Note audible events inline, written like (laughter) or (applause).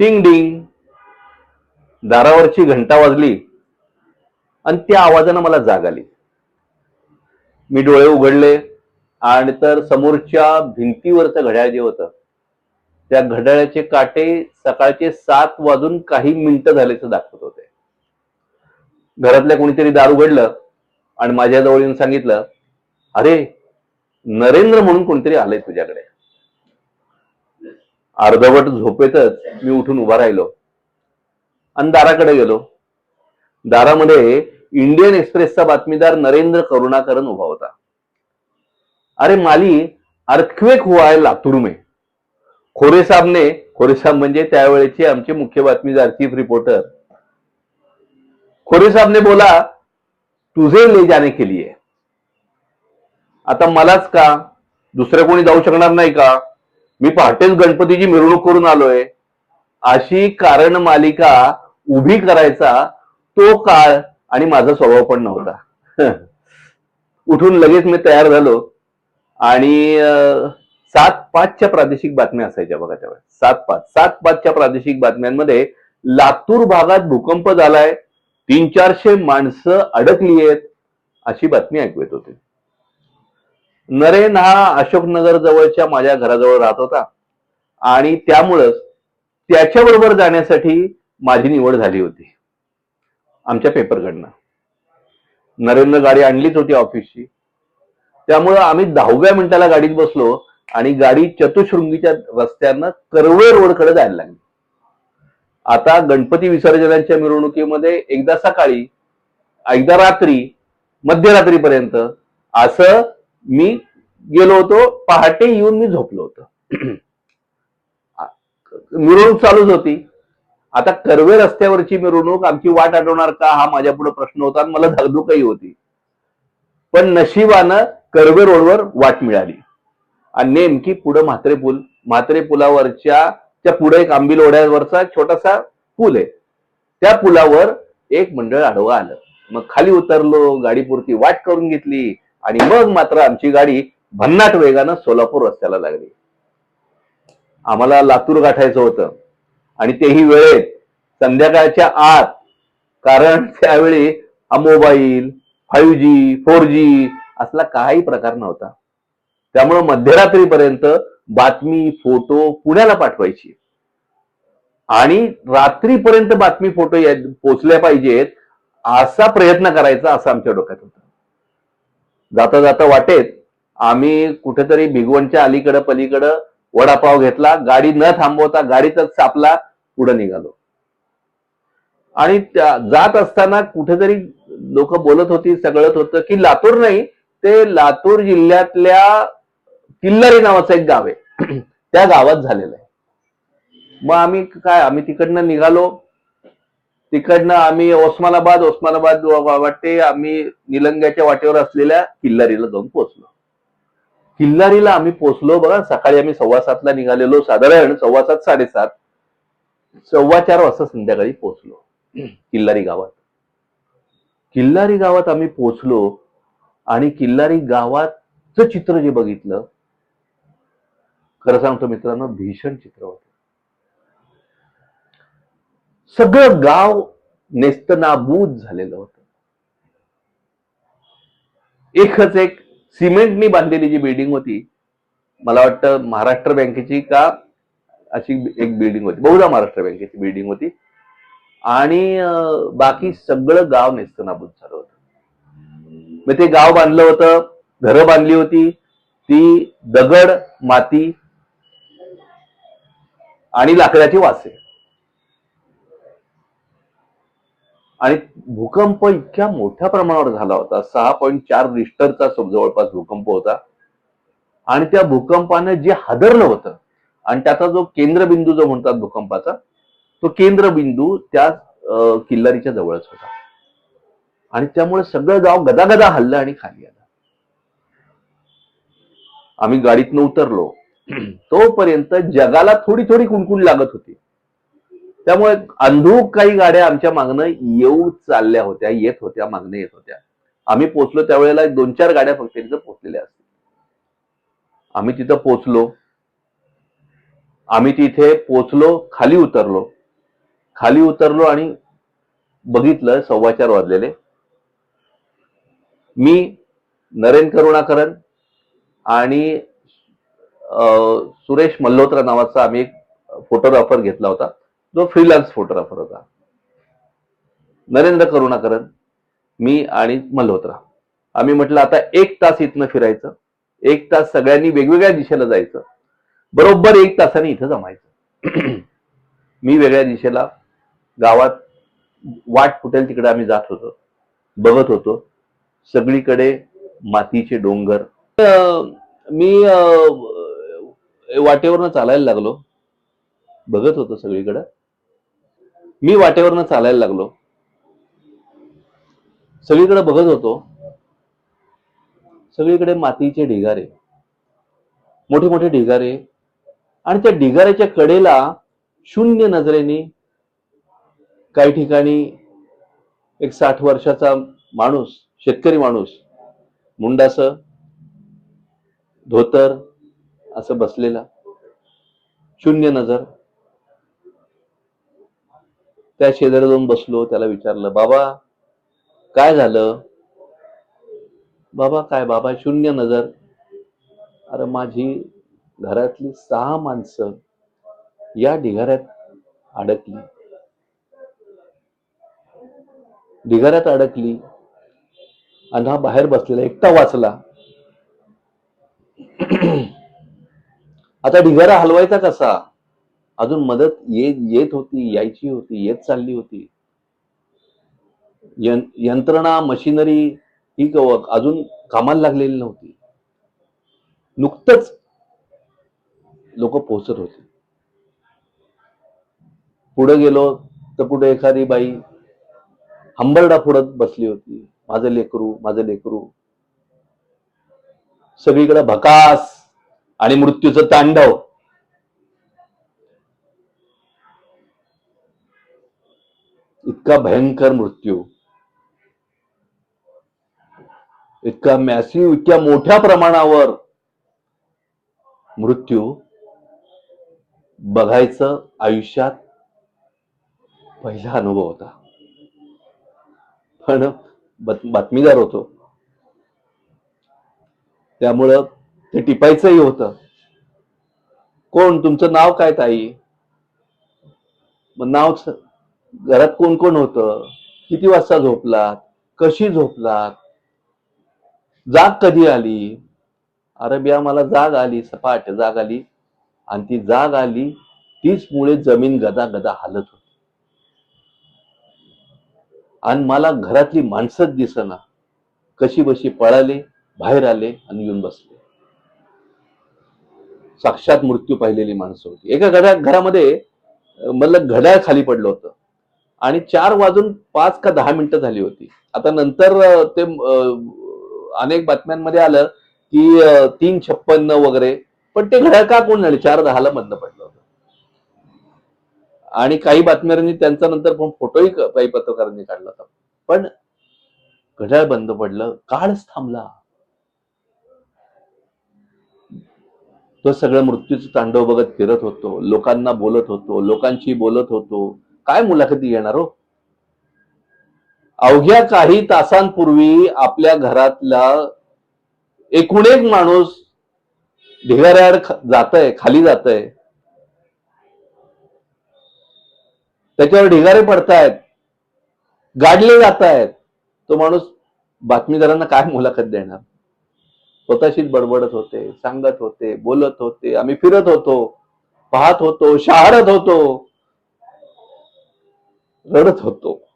टिंग डिंग. दारावरची घंटा वाजली आणि त्या आवाजानं मला जाग आली. मी डोळे उघडले आणि तर समोरच्या भिंतीवरचं घड्याळ जे होतं त्या घड्याळाचे काटे सकाळचे सात वाजून काही मिनिटं झाल्याचं दाखवत होते. घरातल्या कोणीतरी दार उघडलं आणि माझ्याजवळ येऊन सांगितलं अरे नरेंद्र म्हणून कोणतरी आलंय तुझ्याकडे. अर्धवट झोपेतच मी उठून उभा राहिलो. आणि दाराकडे गेलो. दारामध्ये इंडियन एक्सप्रेसचा बातमीदार नरेंद्र करुणाकरन उभा होता. अरे माली अर्थक्वेक हुआ है लातूर में. खोरे साहबने खोरे साहब म्हणजे त्यावेळेचे आमचे मुख्य बातमीदार चीफ रिपोर्टर खोरे बोला तुझे ले जाने के लिए. आता मलाच का? दुसरं कोणी जाऊ शकणार नाही का? मी पहाटेच गणपतीची मिरवणूक करून आलोय. अशी कारण मालिका उभी करायचा तो काळ आणि माझा स्वभाव पण नव्हता. (laughs) उठून लगेच मी तयार झालो. आणि सात पाचच्या प्रादेशिक बातम्या असायच्या बघा त्यावेळेस. सात पाच सात पाचच्या प्रादेशिक बातम्यांमध्ये लातूर भागात भूकंप झालाय. तीन चारशे माणसं अडकली आहेत अशी बातमी ऐकू येत होती. नरेन हा अशोकनगर जवळच्या माझ्या घराजवळ राहत होता. आणि त्यामुळंच त्याच्याबरोबर जाण्यासाठी माझी निवड झाली होती. आमच्या पेपरकडनं. नरेंद्र गाडी आणलीच होती ऑफिसची. त्यामुळं आम्ही दहाव्या मिनिटाला गाडीत बसलो आणि गाडी चतुशृंगीच्या रस्त्यानं कर्वे रोडकडे जायला लागली. आता गणपती विसर्जनाच्या मिरवणुकीमध्ये एकदा सकाळी एकदा रात्री मध्यरात्रीपर्यंत असं मी गेलो होतो पहाटे येऊन मी झोपलो होतो. (clears throat) मिरवणूक चालूच होती. आता कर्वे रस्त्यावरची मिरवणूक आमची वाट आठवणार का? हा माझ्या पुढे प्रश्न होता आणि मला धगधुकही होती. पण नशिबानं कर्वे रोडवर वाट मिळाली. आणि नेमकी पुढं म्हात्रे पूल म्हात्रे पुलावरच्या त्या पुढे एक आंबील ओढ्यावरचा छोटासा पूल आहे. त्या पुलावर एक मंडळ आडवं आलं मग खाली उतरलो गाडीपुरती वाट करून घेतली. आणि मग मात्र आमची गाडी भन्नाट वेगानं सोलापूर रस्त्याला लागली. आम्हाला लातूर गाठायचं होतं. आणि तेही वेळेत संध्याकाळच्या आत कारण त्यावेळी हा mobile five G four G असला काही प्रकार नव्हता. त्यामुळं मध्यरात्रीपर्यंत बातमी फोटो पुण्याला पाठवायची. आणि रात्रीपर्यंत बातमी फोटो या- पोचल्या पाहिजेत असा प्रयत्न करायचा असं आमच्या डोक्यात होत. जाता जाता वाटेत आम्ही कुठेतरी भिगवणच्या अलीकडं पलीकडं वडापाव घेतला गाडी न थांबवता गाडीतच सापला पुढे निघालो. आणि त्या- जात असताना कुठेतरी लोक बोलत होती सगळत होतं की लातूर नाही ते लातूर जिल्ह्यातल्या किल्लारी नावाचं एक गाव आहे. (clears throat) त्या गावात झालेलं आहे. मग आम्ही काय आम्ही तिकडनं निघालो. तिकडनं आम्ही ओस्मानाबाद ओस्मानाबाद वाटते वाटे आम्ही निलंग्याच्या वाटेवर असलेल्या किल्लारीला जाऊन पोहोचलो. किल्लारीला आम्ही पोहोचलो बघा सकाळी आम्ही सव्वा सातला निघालेलो साधारण सव्वा सात साडेसात सव्वा चार वाजता संध्याकाळी पोहोचलो. किल्लारी गावात. किल्लारी गावात आम्ही पोहोचलो आणि किल्लारी गावाचं चित्र जे बघितलं खरं सांगतो मित्रांनो भीषण चित्र होतं. सगळं गाव नेस्तनाबूद झालेलं होतं. एकच एक सिमेंटनी बांधलेली जी बिल्डिंग होती मला वाटतं महाराष्ट्र बँकेची का अशी एक बिल्डिंग होती. बहुधा महाराष्ट्र बँकेची बिल्डिंग होती. आणि बाकी सगळं गाव नेस्तनाबूत झालं होतं. मग ते गाव बांधलं होतं घरं बांधली होती. ती दगड माती आणि लाकडाची वासे. आणि भूकंप इतक्या मोठ्या प्रमाणावर झाला होता. सहा पॉईंट चार रिस्टरचा जवळपास भूकंप होता. आणि त्या भूकंपाने जे हादरलं होतं आणि त्याचा जो केंद्रबिंदू जो म्हणतात भूकंपाचा तो केंद्रबिंदू त्या किल्लारीच्या जवळच होता. आणि त्यामुळे सगळं गाव गदागदा हल्लं आणि खाली आलं. आम्ही गाडीतनं उतरलो. तोपर्यंत जगाला थोडी थोडी कुणकुण लागत होती. त्यामुळे अंधूक काही गाड्या आमच्या मागणं येऊ चालल्या होत्या येत होत्या मागणं येत होत्या. आम्ही पोचलो त्यावेळेला दोन चार गाड्या फक्त तिथं पोचलेल्या असतील. आम्ही तिथं पोचलो. आम्ही तिथे पोचलो खाली उतरलो. खाली उतरलो आणि बघितलं सव्वा चार वाजलेले. मी नरेन करुणाकरन आणि सुरेश मल्होत्रा नावाचा आम्ही एक फोटोग्राफर घेतला होता. जो फ्रीलान्स फोटोग्राफर होता. नरेंद्र करुणाकरन मी आणि मल्होत्रा. आम्ही म्हटलं आता एक तास इथनं फिरायचं. एक तास सगळ्यांनी वेगवेगळ्या दिशेला जायचं. बरोबर एक तासाने इथं जमायचं. (clears throat) मी वेगळ्या दिशेला गावात वाट फुटेल तिकडे आम्ही जात होतो. बघत होतो. सगळीकडे मातीचे डोंगर. मी वाटेवरनं चालायला लागलो. बघत होतो सगळीकडे. मी वाटेवरनं चालायला लागलो. सगळीकडे बघत होतो. सगळीकडे मातीचे ढिगारे. मोठे मोठे ढिगारे. आणि त्या ढिगाऱ्याच्या कडेला शून्य नजरेने काही ठिकाणी एक साठ वर्षाचा माणूस शेतकरी माणूस मुंडास धोतर असं बसलेला. शून्य नजर. त्या शेजारी जाऊन बसलो त्याला विचारलं बाबा काय झालं? बाबा काय बाबा शून्य नजर. अरे माझी घरातली सहा माणसं या ढिगाऱ्यात अडकली. ढिगाऱ्यात अडकली आणि हा बाहेर बसलेला एकटा वाचला. (clears throat) आता ढिगारा हलवायचा कसा? अजून मदत येत येत होती यायची होती येत चालली होती. यंत्रणा मशिनरी ही कवक अजून कामाला लागलेली नव्हती. नुकतंच लोक पोहोचत होते. पुढे गेलो तर पुढे एखादी बाई हंबरडा फोडत बसली होती. माझं लेकरू माझं लेकरू. सगळीकडे भकास आणि मृत्यूचं तांडव. इतका भयंकर मृत्यू. इतका मॅसिव इतक्या मोठ्या प्रमाणावर मृत्यू बघायचं आयुष्यात पहिला अनुभव होता. पण बातमीदार होतो. त्यामुळं ते टिपायचंही होतं. कोण? तुमचं नाव काय ताई? मग नाव घरात कोण कोण होतं? किती वाजता झोपलात? कशी झोपलात? जाग कधी आली? अरेबिया मला जाग आली सपाट जाग आली. आणि ती जाग आली तीच मुळे जमीन गदा गदा हालत होती. आणि मला घरातली माणसंच दिसना. कशी बशी पळाले बाहेर आले आणि येऊन बसले. साक्षात मृत्यू पाहिलेली माणसं होती. एका घरा घरामध्ये मतलब मला घड्याळ खाली पडलं होतं. आणि चार वाजून पाच का दहा मिनिटं झाली होती. आता नंतर ते अनेक बातम्यांमध्ये आलं की तीन छप्पन्न वगैरे पण ते घड्याळ का कोण झाले चार दहाला मधनं पडलं होतं. आणि काही बातम्यांनी त्यांचा नंतर पण फोटोही काही पत्रकारांनी काढला होता. पण घड्याळ बंद पडलं काळच थांबला. तो सगळं मृत्यूचं तांडव बघत फिरत होतो. लोकांना बोलत होतो. लोकांशी बोलत होतो. काय मुलाखती येणार हो? अवघ्या काही तासांपूर्वी आपल्या घरातला एकूण एक माणूस ढिगाऱ्यावर जात आहे खाली जात आहे त्याच्यावर ढिगारे पडतायत. गाडले जात आहेत तो माणूस बातमीदारांना काय मुलाखत देणार? स्वतःशीच बडबडत होते सांगत होते बोलत होते आम्ही फिरत होतो पाहत होतो शहारत होतो. रडत होतो.